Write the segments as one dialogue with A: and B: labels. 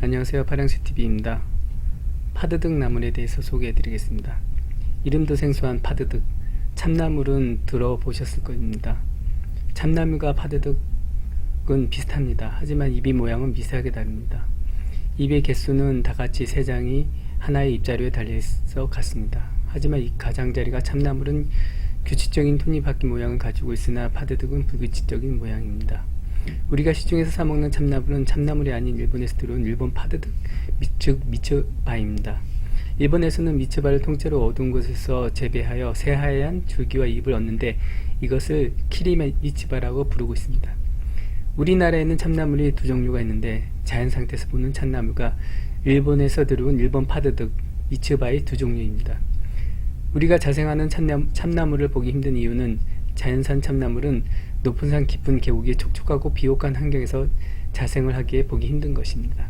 A: 안녕하세요. 파랑새TV입니다. 파드득 나물에 대해서 소개해 드리겠습니다. 이름도 생소한 파드득. 참나물은 들어보셨을 겁니다. 참나물과 파드득은 비슷합니다. 하지만 입이 모양은 미세하게 다릅니다. 입의 개수는 다같이 세 장이 하나의 입자루에 달려있어 같습니다. 하지만 이 가장자리가 참나물은 규칙적인 톱니바퀴 모양을 가지고 있으나 파드득은 불규칙적인 모양입니다. 우리가 시중에서 사 먹는 참나물은 참나물이 아닌 일본에서 들어온 일본 파드득, 미- 즉 미츠바입니다. 일본에서는 미츠바를 통째로 어두운 곳에서 재배하여 새하얀 줄기와 잎을 얻는데 이것을 키리 미츠바라고 부르고 있습니다. 우리나라에는 참나물이 두 종류가 있는데 자연 상태에서 보는 참나물과 일본에서 들어온 일본 파드득, 미츠바의 두 종류입니다. 우리가 자생하는 참나, 참나물을 보기 힘든 이유는 자연산 참나물은 높은 산 깊은 계곡이 촉촉하고 비옥한 환경에서 자생을 하기에 보기 힘든 것입니다.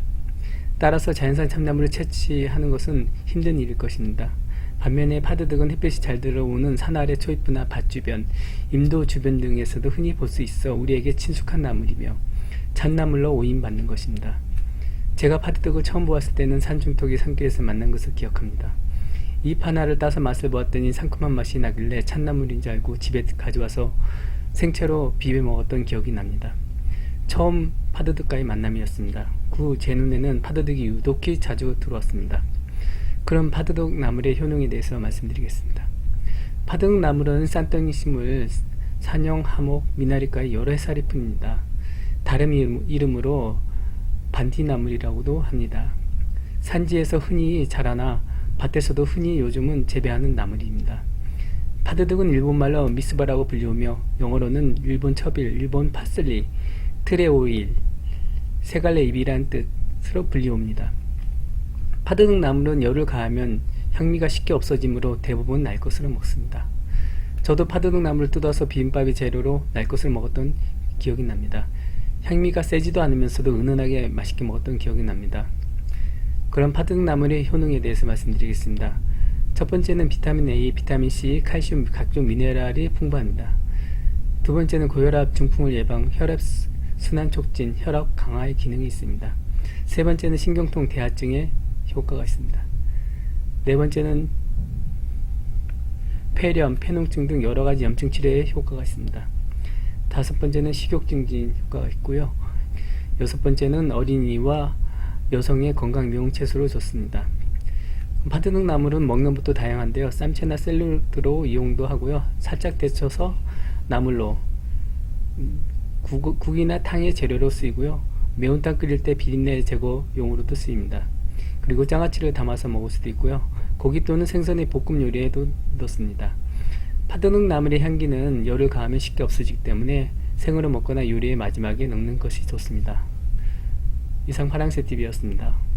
A: 따라서 자연산 참나물을 채취하는 것은 힘든 일일 것입니다. 반면에 파드득은 햇볕이 잘 들어오는 산 아래 초입부나 밭 주변, 임도 주변 등에서도 흔히 볼 수 있어 우리에게 친숙한 나물이며 참나물로 오인받는 것입니다. 제가 파드득을 처음 보았을 때는 산 중턱의 산길에서 만난 것을 기억합니다. 잎 하나를 따서 맛을 보았더니 상큼한 맛이 나길래 참나물인 줄 알고 집에 가져와서 생채로 비벼 먹었던 기억이 납니다. 처음 파드득과의 만남이었습니다. 그 제 눈에는 파드득이 유독히 자주 들어왔습니다. 그럼 파드득 나물의 효능에 대해서 말씀드리겠습니다. 파드득 나물은 싼덩이 식물, 산형, 하목, 미나리과의 여러 해살이 풉니다. 다른 이름- 이름으로 반디나물이라고도 합니다. 산지에서 흔히 자라나 밭에서도 흔히 요즘은 재배하는 나물입니다. 파드득은 일본말로 미스바라고 불리우며 영어로는 일본 첩일, 일본 파슬리, 트레오일, 세갈래 잎이란 뜻으로 불리웁니다. 파드득 나물은 열을 가하면 향미가 쉽게 없어지므로 대부분 날 것으로 먹습니다. 저도 파드득 나물을 뜯어서 비빔밥의 재료로 날 것을 먹었던 기억이 납니다. 향미가 세지도 않으면서도 은은하게 맛있게 먹었던 기억이 납니다. 그럼 파드득 나물의 효능에 대해서 말씀드리겠습니다. 첫 번째는 비타민 A, 비타민 C, 칼슘, 각종 미네랄이 풍부합니다. 두 번째는 고혈압 중풍을 예방, 혈압 수- 순환 촉진, 혈압 강화의 기능이 있습니다. 세 번째는 신경통 대하증에 효과가 있습니다. 네 번째는 폐렴, 폐농증 등 여러 가지 염증 치료에 효과가 있습니다. 다섯 번째는 식욕 증진 효과가 있고요. 여섯 번째는 어린이와 여성의 건강 미용 채소로 좋습니다. 파드득 나물은 먹는 법도 다양한데요. 쌈채나 샐러드로 이용도 하고요. 살짝 데쳐서 나물로 음, 국, 국이나 탕의 재료로 쓰이고요. 매운탕 끓일 때 비린내 제거용으로도 쓰입니다. 그리고 장아찌를 담아서 먹을 수도 있고요. 고기 또는 생선의 볶음 요리에도 넣습니다. 파드득 나물의 향기는 열을 가하면 쉽게 없어지기 때문에 생으로 먹거나 요리의 마지막에 넣는 것이 좋습니다. 이상 파랑새 TV였습니다.